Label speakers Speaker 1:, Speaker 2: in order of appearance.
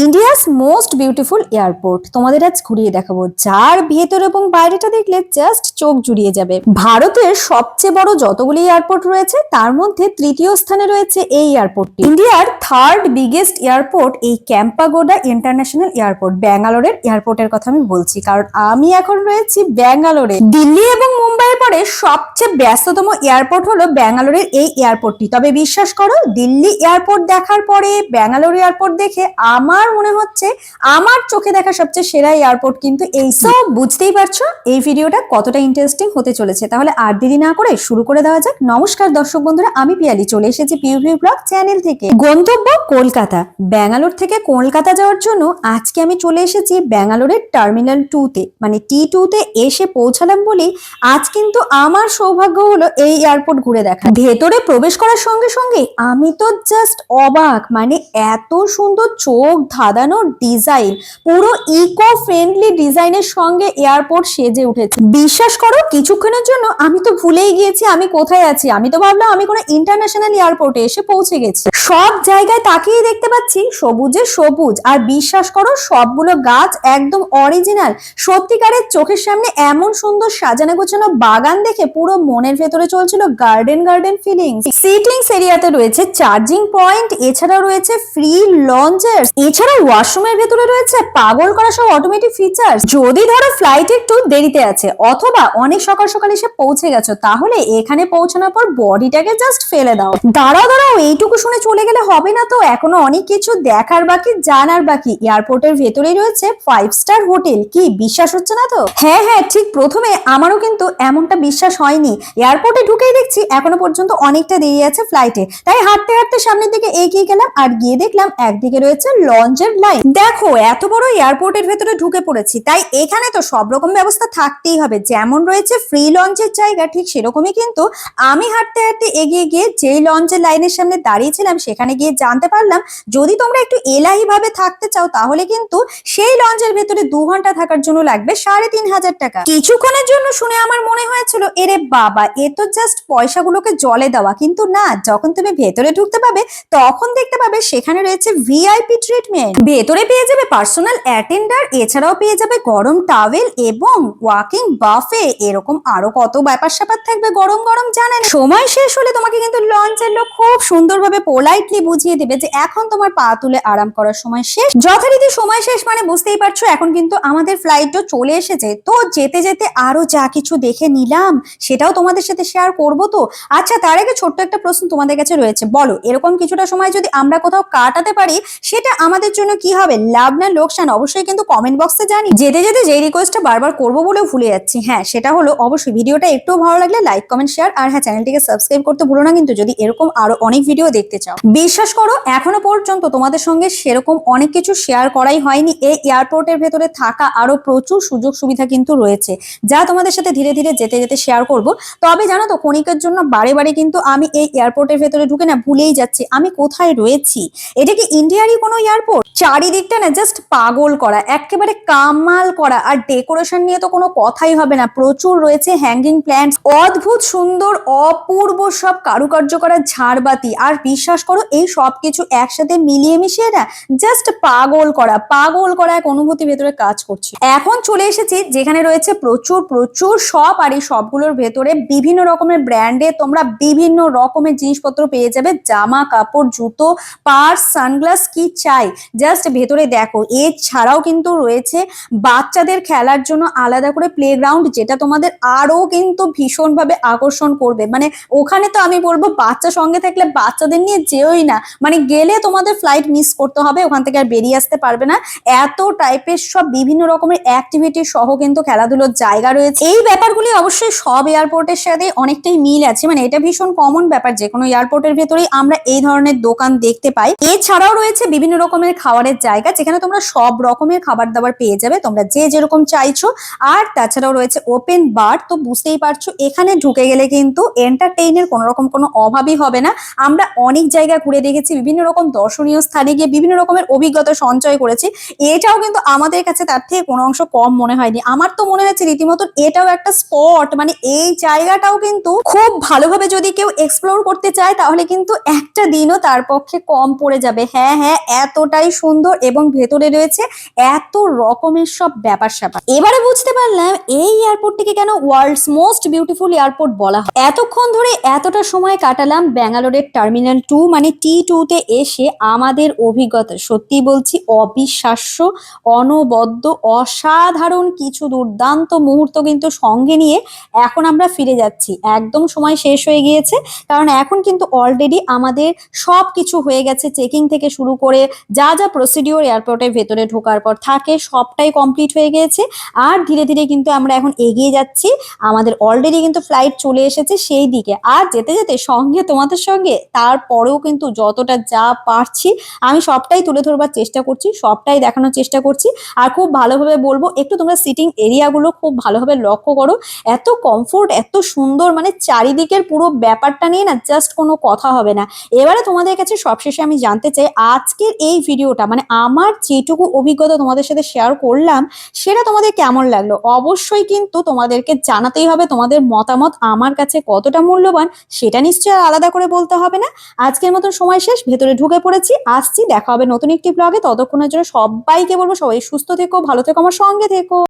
Speaker 1: India's most beautiful airport তোমাদের আজ ঘুরিয়ে দেখাবো। যার ভেতর এবং বাইরেটা দেখলে জাস্ট চোখ জুড়িয়ে যাবে। ভারতের সবচেয়ে বড় যতগুলি এয়ারপোর্ট রয়েছে, তার মধ্যে তৃতীয় স্থানে রয়েছে এই এয়ারপোর্টটি ইন্ডিয়ার থার্ড বিগেস্ট এয়ারপোর্ট এই ক্যাম্পাগোডা ইন্টারন্যাশনাল এয়ারপোর্ট, ব্যাঙ্গালোরের এয়ারপোর্টের কথা আমি বলছি। কারণ আমি এখন রয়েছি ব্যাঙ্গালোরে। দিল্লি এবং মুম্বাইয়ের পরে সবচেয়ে ব্যস্ততম এয়ারপোর্ট হলো ব্যাঙ্গালোরের এই এয়ারপোর্টটি। তবে বিশ্বাস করো, দিল্লি এয়ারপোর্ট দেখার পরে, ব্যাঙ্গালোর এয়ারপোর্ট দেখে আমার মনে হচ্ছে, আমার চোখে দেখা সবচেয়ে সেরা এয়ারপোর্ট কিন্তু এই। সব বুঝতেই পারছ, এই ভিডিওটা কতটা ইন্টারেস্টিং হতে চলেছে। তাহলে আর দেরি না করে শুরু করে দেওয়া যাক। নমস্কার দর্শক বন্ধুরা, আমি পিয়ালি। চলে এসেছি পিউভি ব্লগ চ্যানেল থেকে। গন্তব্য কলকাতা। ব্যাঙ্গালোর থেকে কলকাতা যাওয়ার জন্য আজকে আমি চলে এসেছি ব্যাঙ্গালোরের টার্মিনাল টু তে। মানে টি টু তে এসে পৌঁছালাম বলেই আজ কিন্তু আমার সৌভাগ্য হলো এই এয়ারপোর্ট ঘুরে দেখা। ভেতরে প্রবেশ করার সঙ্গে সঙ্গে আমি তো জাস্ট অবাক মানে এত সুন্দর চোখ ধাঁধানো ডিজাইন পুরো ইকো ফ্রেন্ডলি ডিজাইনের সঙ্গে এয়ারপোর্ট সেজে উঠেছে। বিশ্বাস করো, কিছুক্ষণের জন্য আমি তো ভুলেই গিয়েছি আমি কোথায় আছি। আমি তো ভাবলাম আমি কোনো ইন্টারন্যাশনাল এয়ারপোর্টে এসে পৌঁছে গেছি। সব জায়গায় তাকিয়ে দেখতে পাচ্ছি সবুজে সবুজ। আর বিশ্বাস করো, সবগুলো গাছ একদম অরিজিনাল সত্যিকারের চোখের সামনে এমন সুন্দর সাজানো গোছানো বাগান দেখে পুরো মনের ভেতরে চলছিল গার্ডেন গার্ডেন ফিলিং সিটিংস এরিয়াতে রয়েছে চার্জিং পয়েন্ট এছাড়াও রয়েছে ফ্রি লঞ্চার্স এছাড়াও ওয়াশরুমের ভেতরে রয়েছে পাগল করা সব অটোমেটিক ফিচার যদি ধরো ফ্লাইট একটু দেরিতে আছে, অথবা অনেক সকাল সকাল এসে পৌঁছে গেছো, তাহলে এখানে পৌঁছানোর পর বডিটাকে জাস্ট ফেলে দাও। দাঁড়াও দাঁড়াও, এইটুকু শুনে চলে গেলে হবে না তো? এখনও অনেক কিছু দেখার বাকি, জানার বাকি। এয়ারপোর্টের ভেতরেই রয়েছে ফাইভ স্টার হোটেল। কি, বিশ্বাস হচ্ছে না তো? হ্যাঁ হ্যাঁ ঠিক প্রথমে আমারও কিন্তু এমনটা বিশ্বাস হয়নি। এয়ারপোর্টে ঢুকেই দেখছি এখনও পর্যন্ত অনেকটা দেরি আছে ফ্লাইটে তাই হাঁটতে হাঁটতে সামনের দিকে এগিয়ে গেলাম আর গিয়ে দেখলাম একদিকে রয়েছে লঞ্চের লাইন দেখো, এত বড় এয়ারপোর্টের ভেতরে ঢুকে পড়েছি। তাই এখানে তো সব রকম ব্যবস্থা থাকতেই হবে। যেমন রয়েছে ফ্রি লঞ্চের জায়গা, ঠিক সেরকমই কিন্তু আমি হাঁটতে হাঁটতে এগিয়ে গিয়ে যেই লঞ্চের লাইনের সামনে দাঁড়িয়েছিলাম, সেখানে গিয়ে জানতে পারলাম, যদি তোমরা একটু এলাহি ভাবে থাকতে চাও, তাহলে কিন্তু সেই লঞ্চের ভেতরে দু ঘণ্টা থাকার জন্য লাগবে সাড়ে তিন হাজার টাকা। কিছুক্ষণের জন্য শুনে আমার মনে হয়েছিল, এরে বাবা, এ তো জাস্ট পয়সাগুলোকে জলে দেওয়া। কিন্তু না, যখন তুমি ভেতরে ঢুকতে পাবে, তখন দেখতে পাবে সেখানে রয়েছে ভিআইপি ট্রিটমেন্ট ভেতরে পেয়ে যাবে পার্সোনাল অ্যাটেন্ডার এছাড়াও পেয়ে যাবে গরম টাওয়েল এবং ওয়াকিং বাফে এরকম আরও কত ব্যাপার স্যাপার থাকবে গরম গরম জানেন সময় শেষ হলে তোমাকে কিন্তু লঞ্চের লোক খুব সুন্দরভাবে পোলাইটলি বুঝিয়ে দেবে যে এখন তোমার পা তুলে আরাম করার সময় শেষ। যথারীতি সময় শেষ মানে বুঝতেই পারছ, এখন কিন্তু আমাদের ফ্লাইটও চলে এসেছে। তো যেতে যেতে আরও যা কিছু দেখে নিলাম, সেটাও তোমাদের সাথে শেয়ার করব তো। আচ্ছা তার আগে ছোট্ট একটা প্রশ্ন তোমাদের কাছে রয়েছে। বলো, এরকম কিছুটা সময় যদি আমরা কোথাও কাটাতে পারি, সেটা আমাদের জন্য কি হবে? লাভ না লোকসান? অবশ্যই কিন্তু কমেন্ট বক্সে জানি যেতে যেতে যেই রিকোয়েস্টটা বারবার করব বলেও ভুলে যাচ্ছি। হ্যাঁ সেটা হলো অবশ্যই ভিডিওটা একটু ভালো লাগলে লাইক কমেন্ট শেয়ার আর হ্যাঁ চ্যানেলটিকে সাবস্ক্রাইব করতে ভুলো না কিন্তু যদি এরকম আরও অনেক ভিডিও দেখতে চাও। বিশ্বাস করো, এখনও পর্যন্ত তোমাদের সঙ্গে সেরকম অনেক কিছু শেয়ার করাই হয়নি। এই এয়ারপোর্টের ভেতরে থাকা আরও প্রচুর সুযোগ সুবিধা কিন্তু রয়েছে, যা তোমাদের সাথে ধীরে ধীরে যেতে যেতে শেয়ার করব। তবে জানো তো, ক্ষণিকের জন্য বারে বারে কিন্তু আমি এই এয়ারপোর্টের ভেতরে ঢুকে না ভুলেই যাচ্ছি, আমি কোথায় রয়েছি? এটা কি ইন্ডিয়ারই কোনো এয়ারপোর্ট চারিদিকটা না জাস্ট পাগল করা, একেবারে কামাল করা, আর ডেকোরেশন নিয়ে তো কোনো কথাই হবে না। প্রচুর রয়েছে হ্যাঙ্গিং প্ল্যান্টস অদ্ভুত সুন্দর, অপূর্ব সব কারুকার্য করা ঝাড়বাতি, আর বিশ্বাস করো, এই সব কিছু একসাথে মিলিয়ে মিশিয়ে না জাস্ট পাগল করা পাগল করা এক অনুভূতি ভেতরে কাজ করছে। এখন চলে এসেছি যেখানে রয়েছে প্রচুর প্রচুর শপ আর এই সবগুলোর ভেতরে বিভিন্ন রকমের ব্র্যান্ডে তোমরা বিভিন্ন রকমের জিনিসপত্র পেয়ে যাবে। জামা, কাপড়, জুতো পার্স সানগ্লাস কি চাই? জাস্ট ভেতরে দেখো, এছাড়াও কিন্তু রয়েছে বাচ্চাদের খেলার জন্য আলাদা করে প্লেগ্রাউন্ড যেটা তোমাদের আরও কিন্তু ভীষণভাবে আকর্ষণ করবে। মানে ওখানে তো আমি বলব, বাচ্চা সঙ্গে থাকলে বাচ্চাদের নিয়ে যেওই না। মানে গেলে তোমাদের ফ্লাইট মিস করতে হবে, ওখান থেকে আর বেরিয়ে আসতে পারবে না। এত টাইপের সব বিভিন্ন রকমের অ্যাক্টিভিটি সহ কিন্তু খেলাধুলোর জায়গা রয়েছে। এই ব্যাপারগুলি অবশ্যই সব এয়ারপোর্টের সাথে অনেকটাই মিল আছে মানে এটা ভীষণ কমন ব্যাপার। যে কোনো এয়ারপোর্টের ভেতরেই আমরা এই ধরনের দোকান দেখতে পাই। এছাড়াও রয়েছে বিভিন্ন রকমের খাবারের জায়গা, যেখানে তোমরা সব রকমের খাবার দাবার পেয়ে যাবে, তোমরা যে যেরকম চাইছো। আর তাছাড়াও রয়েছে ওপেন বার তো বুঝতেই পারছ, এখানে ঢুকে গেলে কিন্তু এন্টারটেইনের কোনো রকম কোনো অভাবই হবে না। আমরা অনেক জায়গা ঘুরে দেখেছি বিভিন্ন রকম দর্শনীয় স্থানে গিয়ে বিভিন্ন রকমের অভিজ্ঞতা সঞ্চয় করেছি। এটাও কিন্তু আমাদের কাছে তার থেকে কোনো অংশ কম মনে হয়নি। আমার তো মনে হয়েছে রীতিমতো এটাও একটা স্পট মানে এই জায়গাটাও কিন্তু খুব ভালোভাবে যদি কেউ এক্সপ্লোর করতে চায়, তাহলে কিন্তু একটা দিনও তার পক্ষে কম পড়ে যাবে। হ্যাঁ হ্যাঁ এতটাই সুন্দর এবং ভেতরে রয়েছে এত রকমের সব ব্যাপার স্যাপার এবারে বুঝতে পারলাম এই এয়ারপোর্টটিকে কেন ওয়ার্ল্ডস মোস্ট বিউটিফুল এয়ারপোর্ট বলা হয়। এতক্ষণ ধরে এতটা সময় কাটালাম ব্যাঙ্গালোরের টার্মিনাল টু মানে টি টুতে এসে আমাদের অভিজ্ঞতা, সত্যি বলছি অবিশ্বাস্য, অনবদ্য, অসাধারণ কিছু দুর্দান্ত মুহূর্ত কিন্তু সঙ্গে নিয়ে এখন আমরা ফিরে যাচ্ছি। একদম সময় শেষ হয়ে গিয়েছে, কারণ এখন কিন্তু অলরেডি আমাদের সব কিছু হয়ে গেছে চেকিং থেকে শুরু করে যা যা প্রসিডিওর এয়ারপোর্টের ভেতরে ঢোকার পর থাকে, সবটাই কমপ্লিট হয়ে গিয়েছে। আর ধীরে ধীরে কিন্তু আমরা এখন এগিয়ে যাচ্ছি, আমাদের অলরেডি কিন্তু ফ্লাইট চলে এসেছে সেই দিকে। আর যেতে যেতে সঙ্গে তোমাদের সঙ্গে, তারপরেও কিন্তু যতটা যা পারছি, আমি সবটাই তুলে ধরবার চেষ্টা করছি, সবটাই দেখানোর চেষ্টা করছি। আর খুব ভালোভাবে বলব, একটু তোমরা সিটিং এরিয়াগুলো খুব ভালোভাবে লক্ষ্য করো। এত কমফোর্ট এত সুন্দর মানে চারিদিকের পুরো ব্যাপারটা নিয়ে না জাস্ট কোনো কথা হবে না। এবারে তোমাদের কাছে সবশেষে আমি জানতে চাই, আজকের এই ভিডিওটা মানে আমার যেটুকু অভিজ্ঞতা তোমাদের সাথে শেয়ার করলাম, সেটা তোমাদের কেমন লাগল? অবশ্যই কিন্তু তোমাদেরকে জানাতেই হবে, তোমাদের মতামত আমার কাছে কতটা মূল্যবান, সেটা নিশ্চয়ই আলাদা করে বলতে হবে না। আজকের মতো সময় শেষ, ভেতরে ঢুকে পড়েছি, আসছি, দেখা হবে নতুন একটি ব্লগে ততক্ষণের জন্য সবাইকে বলব সবাই সুস্থ থেকো, ভালো থেকো, আমার সঙ্গে থেকো।